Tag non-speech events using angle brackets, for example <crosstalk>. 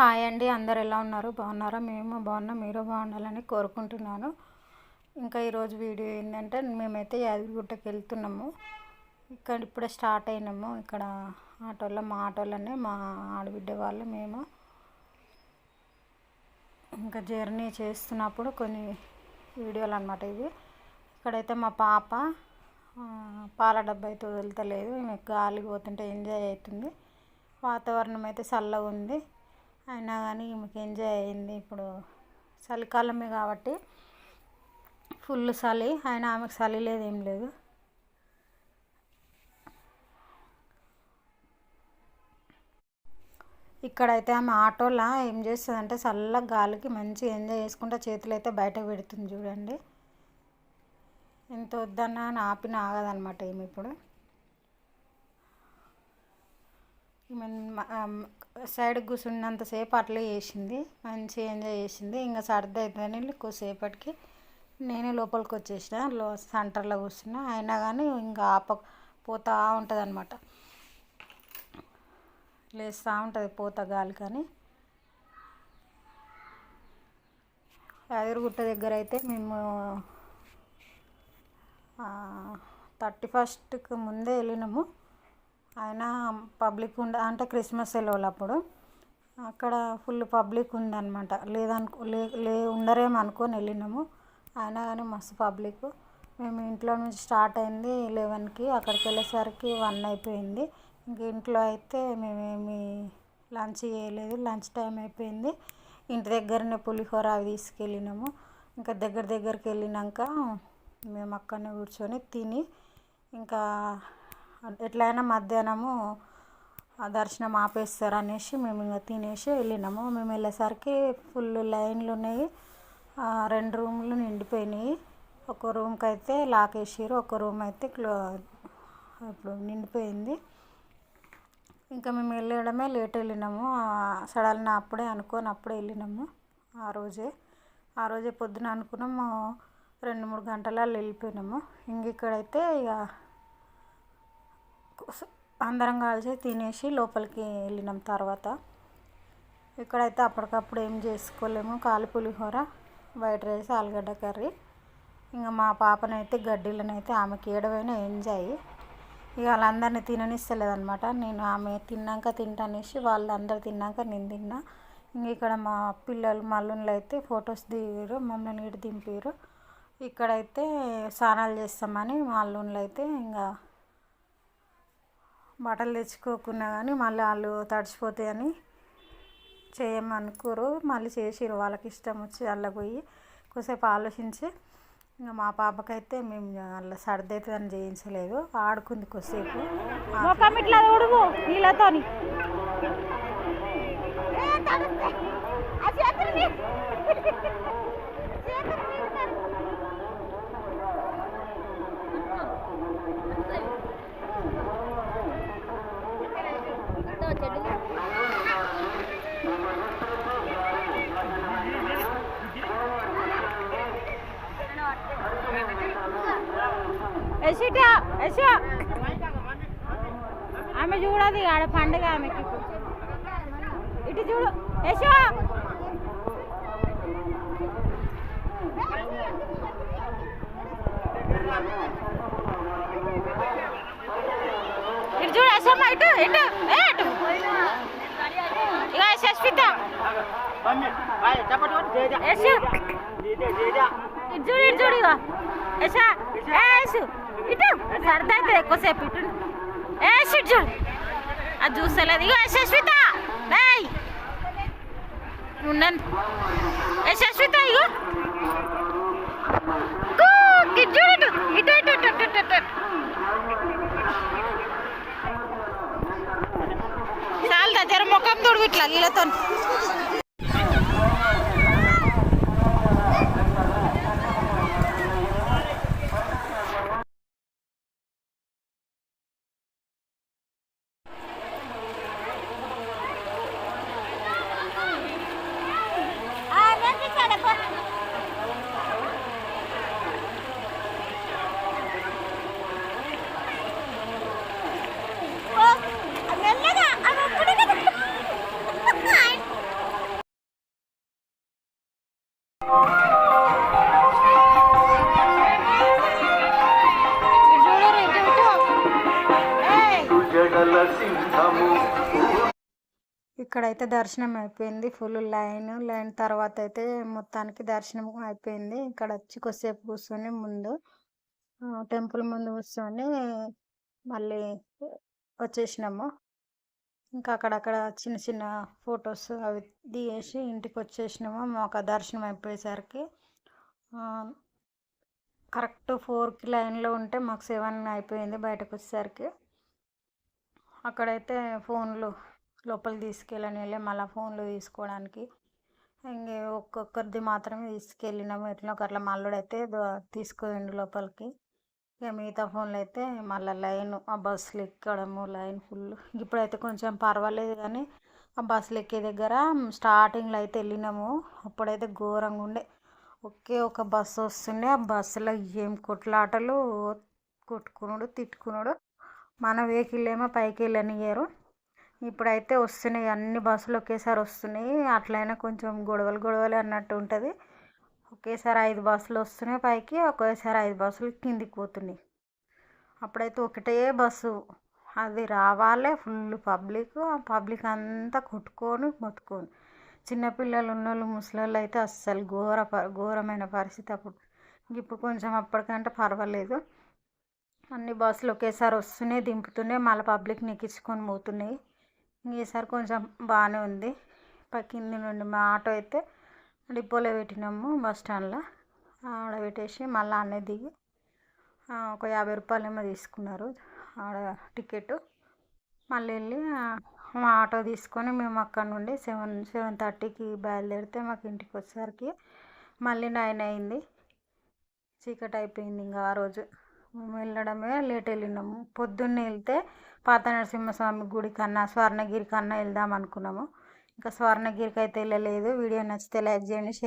Hi అండి. అందరు ఎలా ఉన్నారు? బాగున్నారా? మేము బాగున్నాం. మీరు బాగుండాలని కోరుకుంటున్నాను. ఇంకా ఈరోజు వీడియో ఏంటంటే మేమైతే యాదగిరిగుట్టకి వెళ్తున్నాము. ఇక్కడ ఇప్పుడే స్టార్ట్ అయినాము. ఇక్కడ ఆటోలో మా ఆటోలోనే మా ఆడబిడ్డ వాళ్ళు మేము ఇంకా జర్నీ చేస్తున్నప్పుడు కొన్ని వీడియోలు అనమాట ఇవి. ఇక్కడైతే మా పాప పాల డబ్బా అయితే వదులుతలేదు గాలి పోతుంటే ఎంజాయ్ అవుతుంది. వాతావరణం అయితే చల్లగా ఉంది. అయినా కానీ ఈమెకి ఎంజాయ్ అయింది ఇప్పుడు చలికాలమే కాబట్టి ఫుల్ చలి. అయినా ఆమెకు చలి లేదు ఏం లేదు. ఇక్కడైతే ఆమె ఆటోలో ఏం చేస్తుందంటే చల్లగా గాలికి మంచి ఎంజాయ్ చేసుకుంటా చేతులు అయితే బయటకు పెడుతుంది చూడండి. ఎంత వద్దన్నా అని ఆపిన ఆగదనమాట ఏమి ఇప్పుడు ఈమె మ- ఆ, సైడ్ కూర్చున్నంతసేపు అట్లే చేసింది. మంచిగా ఎంజాయ్ చేసింది. ఇంకా సర్ది అవుతుందని కొద్దిసేపటికి నేనే లోపలికి వచ్చేసిన. లో సెంటర్లో కూర్చున్నా. అయినా కానీ ఇంకా ఆప పోతా ఉంటుంది అనమాట లేస్తూ ఉంటుంది పోత గాలి కానీ. యాదగిరిగుట్ట దగ్గర అయితే మేము థర్టీ ఫస్ట్కి ముందే వెళ్ళినాము. ఆయన పబ్లిక్ ఉండ అంటే క్రిస్మస్ సెలవులు అప్పుడు అక్కడ ఫుల్ పబ్లిక్ ఉందన్నమాట. లేదనుకో లే లే ఉండరేమో అనుకొని వెళ్ళినాము. అయినా కానీ మస్తు పబ్లిక్. మేము ఇంట్లో నుంచి స్టార్ట్ అయింది లెవెన్కి అక్కడికి వెళ్ళేసరికి వన్ అయిపోయింది. ఇంక ఇంట్లో అయితే మేమేమి లంచ్ చేయలేదు. లంచ్ టైం అయిపోయింది. ఇంటి దగ్గరనే పులిహోర అవి తీసుకెళ్ళినాము. ఇంకా దగ్గర దగ్గరికి వెళ్ళినాక మేము అక్కడనే కూర్చొని తిని ఇంకా ఎట్లయినా మధ్యాహ్నము ఆ దర్శనం ఆపేస్తారు అనేసి మేము ఇంకా తినేసి వెళ్ళినాము. మేము వెళ్ళేసరికి ఫుల్ లైన్లు ఉన్నాయి. రెండు రూమ్లు నిండిపోయినాయి. ఒక రూమ్కి అయితే లాక్ వేసారు ఒక రూమ్ అయితే క్లో ఇప్పుడు నిండిపోయింది. ఇంకా మేము వెళ్ళడమే లేట్ వెళ్ళినాము. సడన్ అప్పుడే అనుకొని అప్పుడే వెళ్ళినాము ఆ రోజే. ఆ రోజే పొద్దున అనుకున్నాము రెండు మూడు గంటలలో వెళ్ళిపోయినాము. ఇంక ఇక్కడైతే ఇక అందరం కలిసి తినేసి లోపలికి వెళ్ళినాం తర్వాత. ఇక్కడైతే అప్పటికప్పుడు ఏం చేసుకోలేము. కాలు పులిహోర వైట్ రైస్ ఆలుగడ్డ కర్రీ. ఇంకా మా పాపనైతే గడ్డీలనైతే ఆమెకి ఏడవైనా ఎంజాయ్ ఇక వాళ్ళందరినీ తిననిస్తలేదు అనమాట నేను ఆమె తిన్నాక తింటానేసి వాళ్ళందరూ తిన్నాక నేను తిన్నా. ఇంక ఇక్కడ మా పిల్లలు మల్లుళ్ళు అయితే ఫొటోస్ దిగారు మమ్మల్ని ఇటు దింపారు ఇక్కడైతే స్నానాలు చేస్తామని మా అల్లుళ్ళు అయితే ఇంకా బట్టలు తెచ్చుకోకున్నా కానీ మళ్ళీ వాళ్ళు తడిచిపోతాయని చేయమనుకోరు. మళ్ళీ చేసిరు వాళ్ళకి ఇష్టం వచ్చి అలా పోయి కొద్దిసేపు ఆలోచించి ఇంకా మా పాపకైతే మేము అలా సర్ది అవుతుందని చేయించలేదు. ఆడుకుంది కొద్దిసేపు. నీళ్ళతోని. <laughs> ఆమె చూడదు ఆడ పండుగ ఆమెకి. ఇటు చూడు యశో ఇటు చూడు యశమ్మ ఇటు ఇటు. ఇటు. ఇక శస్మిత ఇటు చూడు ఇటు చూడు ఇగో. యశా ఏ ఇటు. సరదా అవుతుంది ఎక్కువసేపు ఇటు. ఏ ఇటు చూడు. అది చూస్తలేదు. ఇగో యశస్విత. ఏయ్. ఉండండి. యశస్విత ఇగో. చూడు ఇటు. ఇటు ఇటు ఇటు ఇటు ఇటు చాలా దగ్గర ముఖం తోడు ఇట్లా నీళ్ళతో ఇక్కడైతే దర్శనం అయిపోయింది. ఫుల్ లైన్ లైన్ తర్వాత అయితే మొత్తానికి దర్శనం అయిపోయింది. ఇక్కడ వచ్చి కొద్దిసేపు కూర్చొని ముందు టెంపుల్ ముందు కూర్చొని మళ్ళీ వచ్చేసినాము. ఇంకా అక్కడక్కడ చిన్న చిన్న ఫొటోస్ అవి దిగేసి ఇంటికి వచ్చేసినాము. మాకు దర్శనం అయిపోయేసరికి కరెక్ట్ ఫోర్కి లైన్లో ఉంటే మాకు సెవెన్ అయిపోయింది బయటకు వచ్చేసరికి. అక్కడైతే ఫోన్లు లోపలికి తీసుకెళ్ళని మళ్ళీ ఫోన్లు తీసుకోవడానికి. ఇంక ఒక్కొక్కరిది మాత్రమే తీసుకెళ్ళినాము. ఎట్లా ఒక అట్లా మల్లుడైతే తీసుకుపోయిండు లోపలికి. ఇక మిగతా ఫోన్లు అయితే మళ్ళీ లైన్ ఆ బస్సులు ఎక్కడము లైన్ ఫుల్. ఇప్పుడైతే కొంచెం పర్వాలేదు కానీ ఆ బస్సులు ఎక్కే దగ్గర స్టార్టింగ్లో అయితే వెళ్ళినాము. అప్పుడైతే ఘోరంగా ఉండే. ఒకే ఒక బస్సు వస్తుండే. ఆ బస్సులో ఏం కొట్లాటలు కొట్టుకునుడు తిట్టుకున్నాడు మన వెహికల్ ఏమో పైకి వెళ్ళనియ్యారు. ఇప్పుడైతే వస్తున్నాయి అన్ని బస్సులు ఒకేసారి వస్తున్నాయి. అట్లయినా కొంచెం గొడవలు గొడవలు అన్నట్టు ఉంటుంది. ఒకేసారి ఐదు బస్సులు వస్తున్నాయి పైకి ఒకేసారి ఐదు బస్సులు కిందికి పోతున్నాయి. అప్పుడైతే ఒకటే బస్సు. అది రావాలే ఫుల్ పబ్లిక్. ఆ పబ్లిక్ అంతా కొట్టుకొని మొత్తుకొని చిన్నపిల్లలు ఉన్నోళ్ళు ముసలోళ్ళు అయితే అస్సలు ఘోర ఘోరమైన పరిస్థితి అప్పుడు. ఇప్పుడు కొంచెం అప్పటికంటే పర్వాలేదు. అన్ని బస్సులు ఒకేసారి వస్తున్నాయి దింపుతున్నాయి. మళ్ళీ పబ్లిక్ నెక్కించుకొని పోతున్నాయి. ఈసారి కొంచెం బాగానే ఉంది. పక్కింది కింది నుండి మా ఆటో అయితే డిపోలో పెట్టినాము బస్ స్టాండ్లో. ఆడ పెట్టేసి మళ్ళీ అన్నీ దిగి ఒక యాభై రూపాయలు ఏమో తీసుకున్నారు ఆడ టికెట్. మళ్ళీ వెళ్ళి మా ఆటో తీసుకొని మేము అక్కడ నుండి సెవెన్ సెవెన్ థర్టీకి బయలుదేరితే మాకు ఇంటికి వచ్చేసరికి మళ్ళీ నైన్ అయింది. చీకటి అయిపోయింది ఇంకా ఆ రోజు. మేము వెళ్ళడమే లేట్ వెళ్ళినాము. పొద్దున్నే వెళ్తే పాత నరసింహస్వామి గుడి కన్నా స్వర్ణగిరి కన్నా వెళ్దాం అనుకున్నాము. ఇంకా స్వర్ణగిరికి అయితే వెళ్ళలేదు. వీడియో నచ్చితే లైక్ చేయండి